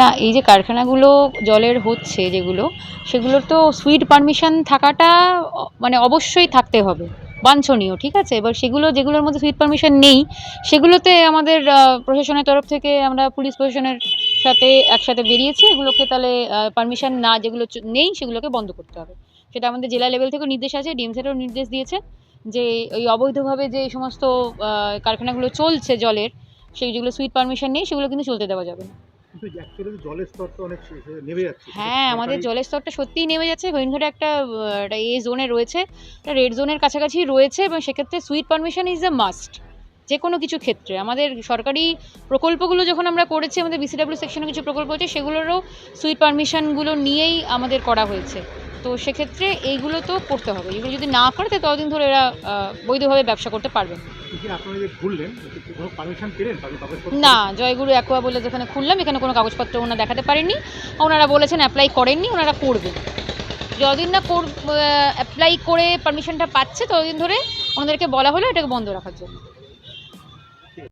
না, এই যে কারখানাগুলো জলের হচ্ছে যেগুলো, সেগুলোর তো সুইট পারমিশন থাকাটা মানে অবশ্যই থাকতে হবে, বাঞ্ছনীয়, ঠিক আছে? এবার সেগুলো, যেগুলোর মধ্যে সুইট পারমিশন নেই, সেগুলোতে আমাদের প্রশাসনের তরফ থেকে আমরা পুলিশ প্রশাসনের সাথে একসাথে বেরিয়েছি, এগুলোকে তাহলে পারমিশন না, যেগুলো নেই, সেগুলোকে বন্ধ করতে হবে। সেটা আমাদের জেলা লেভেল থেকেও নির্দেশ আছে ডিএমসেরও নির্দেশ দিয়েছে যে, ওই অবৈধভাবে যে সমস্ত কারখানাগুলো চলছে জলের, সেই যেগুলো সুইট পারমিশন নেই, সেগুলো কিন্তু চলতে দেওয়া যাবে না। কিন্তু অ্যাকচুয়ালি জলের স্তর তো অনেক সে- সে- নেমে যাচ্ছে। হ্যাঁ আমাদের জলের স্তরটা সত্যিই নেমে যাচ্ছে। হরিণঘাটে একটা এ জোনে রয়েছে। একটা রেড জোনের কাছাকাছি রয়েছে এবং সেক্ষেত্রে sweet permission is a must যে কোনো কিছু ক্ষেত্রে। আমাদের সরকারি প্রকল্পগুলো যখন আমরা করেছি আমাদের বিসিডাব্লিউ সেকশনে কিছু প্রকল্প হচ্ছে সেগুলোরও সুইট পারমিশনগুলো নিয়েই আমাদের করা হয়েছে। তো সেক্ষেত্রে এইগুলো তো করতে হবে। এগুলো যদি না করে তাহলে ততদিন ধরে এরা বৈধভাবে ব্যবসা করতে পারবে না। না, জয়গুরু অ্যাকোয়া বলে যেখানে খুললাম, এখানে কোনো কাগজপত্র ওনারা দেখাতে পারেননি। ওনারা বলেছেন অ্যাপ্লাই করেননি, ওনারা করবেন। যতদিন না অ্যাপ্লাই করে পারমিশনটা পাচ্ছে, ততদিন ধরে ওনাদেরকে বলা হলো এটাকে বন্ধ রাখার জন্য।